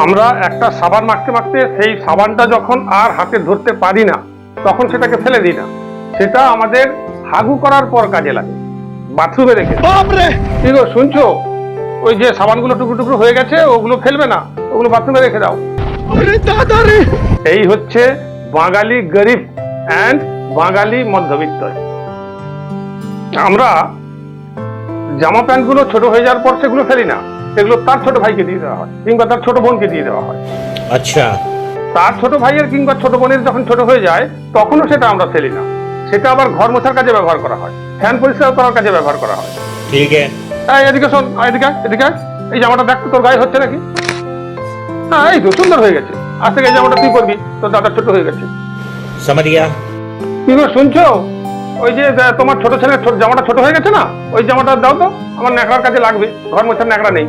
আমরা একটা সাবান মাখতে মাখতে সেই সাবানটা যখন আর হাতে ধরতে পারি না তখন সেটাকে ফেলে দিই না। সেটা আমাদের হাগু করার পর কাজে লাগে। বাথরুমে রেখে। কি গো শুনছো? ওই যে সাবানগুলো টুকরো টুকরো হয়ে গেছে ওগুলো ফেলবে না ওগুলো বাথরুমে রেখে দাও। এই হচ্ছে বাঙালি গরিব অ্যান্ড বাঙালি মধ্যবিত্ত। আমরা জামা প্যান্টগুলো ছোট হয়ে যাওয়ার পর সেগুলো ফেলি না। সেগুলো তার ছোট ভাইকে দিয়ে দেওয়া হয় কিংবা তার ছোট বোনকে দিয়ে দেওয়া হয়। আচ্ছা। তার ছোট ভাইয়ের কিংবা ছোট বোনের যখন ছোট হয়ে যায় তখনও সেটা আমরা ফেলি না। সেটা আবার ঘর মোছার কাজে ব্যবহার করা হয় ফ্যান পরিষ্কার করার কাজে ব্যবহার করা হয়। ঠিক আছে। এদিকে শোন এদিকে এদিকে এই জামাটা দেখ তোর গায়ে হচ্ছে নাকি? হ্যাঁ এই তো সুন্দর হয়ে গেছে। আজ থেকে এই জামাটা তুই করবি তোর দাদা ছোট হয়ে গেছে। সামারিয়া। তুমি শুনছো? ওই যে তোমার ছোট ছেলের জামাটা ছোট হয়ে গেছে না? ওই জামাটা দাও তো আমার ন্যাকড়ার কাজে লাগবে ঘর মধ্যে ন্যাকড়া নেই।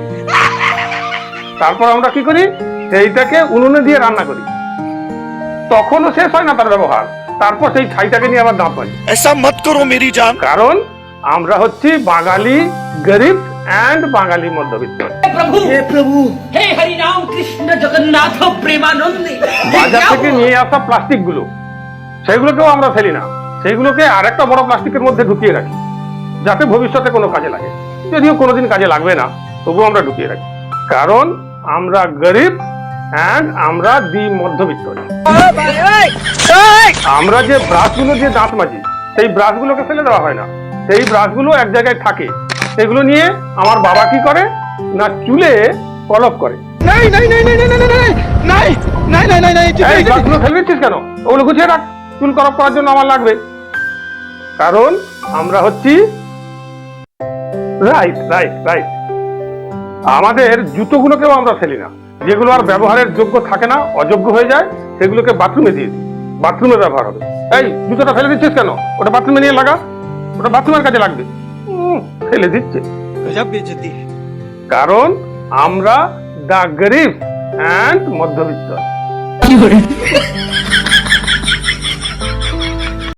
তারপর আমরা কি করি? সেইটাকে উনুনে দিয়ে রান্না করি। তখনও শেষ হয় না তার ব্যবহার। তারপর সেই ছাইটাকে নিয়ে আবার দাঁত হয় এসা মত করো মেরি জান কারণ আমরা হচ্ছি বাঙালি গরিব অ্যান্ড বাঙালি মধ্যবিত্ত। প্রভু! হে প্রভু! হে হরি নাম কৃষ্ণ জগন্নাথ প্রেমানন্দে বাজার থেকে নিয়ে আসা প্লাস্টিকগুলো সেগুলোকেও আমরা ফেলি না। সেইগুলোকে আর একটা বড় প্লাস্টিকের মধ্যে ঢুকিয়ে রাখি যাতে ভবিষ্যতে কোনো কাজে লাগে যদিও কোনোদিন কাজে লাগবে না তবুও আমরা ঢুকিয়ে রাখি কারণ আমরা গরিব অ্যান্ড আমরা দি মধ্যবিত্ত আমরা যে ব্রাশগুলো দিয়ে দাঁত মাজি সেই ব্রাশগুলোকে ফেলে দেওয়া হয় না সেই ব্রাশগুলো এক জায়গায় থাকে সেগুলো নিয়ে আমার বাবা কি করে না চুলে কলপ করে নাই নাই নাই নাই নাই নাই করার জন্য আমার লাগবে কারণ আমরা হচ্ছি রাইট রাইট রাইট। আমাদের জুতোগুলোকেও আমরা ফেলি না। যেগুলো আর ব্যবহারের যোগ্য থাকে না অযোগ্য হয়ে যায় সেগুলোকে বাথরুমে দিয়ে দিই। বাথরুমে ব্যবহার হবে। এই জুতোটা ফেলে দিচ্ছিস কেন? ওটা বাথরুমে নিয়ে লাগা। ওটা বাথরুমের কাজে লাগবে। ফেলে দিচ্ছে। কারণ আমরা দা গরিব অ্যান্ড মধ্যবিত্ত।